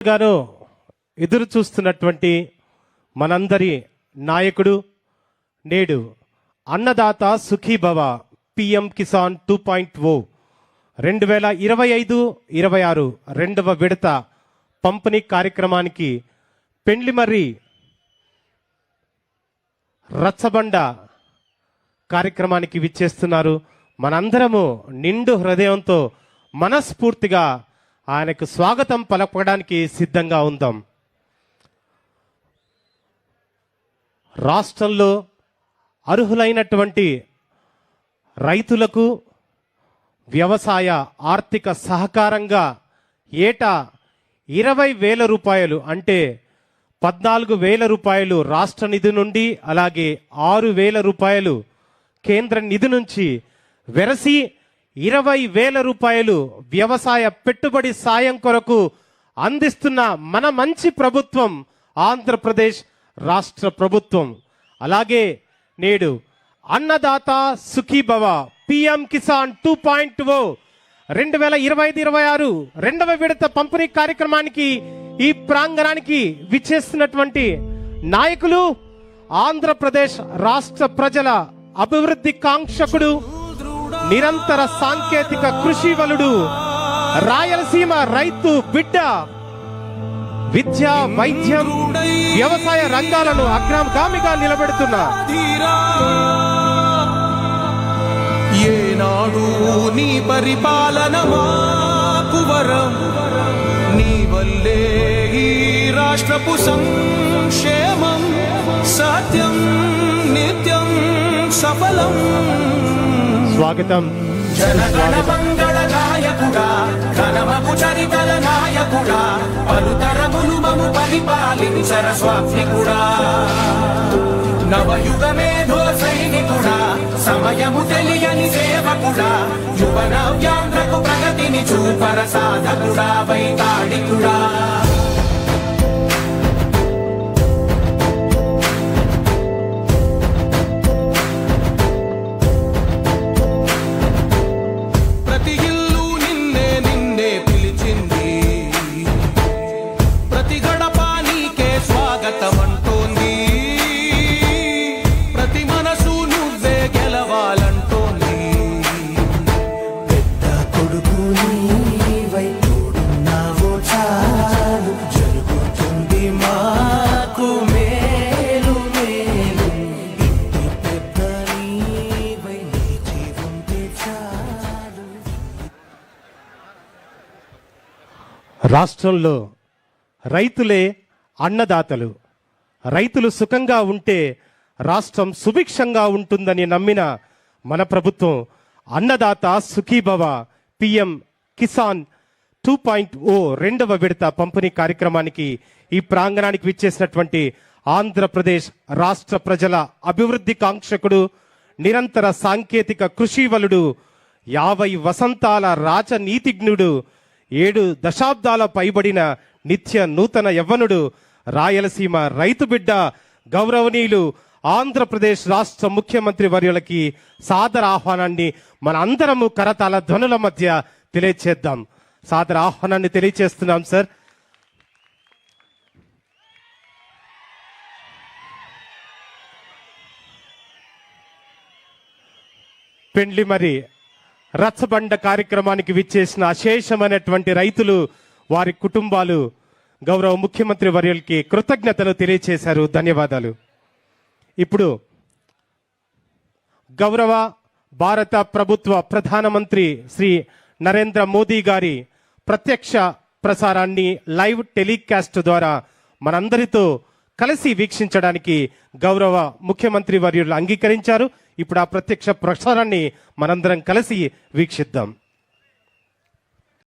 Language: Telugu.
గారు ఎదురు చూస్తున్నటువంటి మనందరి నాయకుడు నేడు Annadata Sukhibhava PM Kisan two point O రెండు వేల ఇరవై ఐదు ఇరవై ఆరు రెండవ విడత పంపిణీ కార్యక్రమానికి పెండ్లిమర్రి రచ్చబండ కార్యక్రమానికి విచ్చేస్తున్నారు. మనందరము నిండు హృదయంతో మనస్ఫూర్తిగా ఆయనకు స్వాగతం పలకడానికి సిద్ధంగా ఉందాం. రాష్ట్రంలో అర్హులైనటువంటి రైతులకు వ్యవసాయ ఆర్థిక సహకారంగా ఏటా ఇరవై వేల రూపాయలు అంటే పద్నాలుగు వేల రూపాయలు రాష్ట్ర నిధి నుండి అలాగే ఆరు వేల రూపాయలు కేంద్ర నిధి నుంచి వెరసి ఇరవై వేల రూపాయలు వ్యవసాయ పెట్టుబడి సాయం కొరకు అందిస్తున్న మన మంచి ప్రభుత్వం ఆంధ్రప్రదేశ్ రాష్ట్ర ప్రభుత్వం. అలాగే నేడు Annadata Sukhibhava PM Kisan two point O రెండు వేల ఇరవై ఐదు ఇరవై ఆరు రెండవ విడత పంపిణీ కార్యక్రమానికి ఈ ప్రాంగణానికి విచ్చేస్తున్నటువంటి నాయకులు ఆంధ్రప్రదేశ్ రాష్ట్ర ప్రజల అభివృద్ధి కాంక్షకుడు నిరంతర సాంకేతిక కృషి వలుడు రాయలసీమ రైతు బిడ్డ విద్య వైద్యం వ్యవసాయ రంగాలను అగ్రగామిగా నిలబెడుతున్న తీరా ఏనాడు నీ పరిపాలన మాకు నీ వల్లే ఈ రాష్ట్రపు సంక్షేమం సత్యం నిత్యం సఫలం. స్వాగతం. జనగణ మంగళ నాయకుడా ఘనమపు చరితల నాయకుడా పలుతరములు మము పరిపాలించర స్వామికుడా నవయుగ మేధో సైనికుడా సమయము తెలియని సేవకుడా యువ నవ్యాంధ్రకు ప్రగతిని చూపర సాధకుడా వైతాళికుడా. ప్రతి గడప నీకే స్వాగతం అంటోంది ప్రతి మనసు నువ్వే గెలవాలంటోంది. పెద్ద కొడుకు నీవై తోడున్నావో చాలు. జరుగుతుంది మాకు మేలు మేలు. ఇంటి పెద్ద నీవై నిలిచి ఉంటే చాలు. రాష్ట్రంలో రైతులే అన్నదాతలు. రైతులు సుఖంగా ఉంటే రాష్ట్రం సుభిక్షంగా ఉంటుందని నమ్మిన మన ప్రభుత్వం Annadata Sukhibhava PM Kisan two point O రెండవ విడత పంపిణీ కార్యక్రమానికి ఈ ప్రాంగణానికి విచ్చేసినటువంటి ఆంధ్రప్రదేశ్ రాష్ట్ర ప్రజల అభివృద్ధి కాంక్షకుడు నిరంతర సాంకేతిక కృషివలుడు యాభై వసంతాల రాజనీతిజ్ఞుడు ఏడు దశాబ్దాల పైబడిన నిత్య నూతన యవ్వనుడు రాయలసీమ రైతు బిడ్డ గౌరవనీయులు ఆంధ్రప్రదేశ్ రాష్ట్ర ముఖ్యమంత్రి వర్యులకి సాదర ఆహ్వానాన్ని మన అందరము కరతాల ధ్వనుల మధ్య తెలియచేద్దాం. సాదర ఆహ్వానాన్ని తెలియచేస్తున్నాం సార్. పెండ్లి మరి రచ్చబండ కార్యక్రమానికి విచ్చేసిన అశేషమైనటువంటి రైతులు వారి కుటుంబాలు గౌరవ ముఖ్యమంత్రి వర్యులకి కృతజ్ఞతలు తెలియచేశారు. ధన్యవాదాలు. ఇప్పుడు గౌరవ భారత ప్రభుత్వ ప్రధానమంత్రి శ్రీ నరేంద్ర మోదీ గారి ప్రత్యక్ష ప్రసారాన్ని లైవ్ టెలికాస్ట్ ద్వారా మనందరితో కలిసి వీక్షించడానికి గౌరవ ముఖ్యమంత్రి వర్యులు అంగీకరించారు. ఇప్పుడు ఆ ప్రత్యక్ష ప్రసారాన్ని మనందరం కలిసి వీక్షిద్దాం.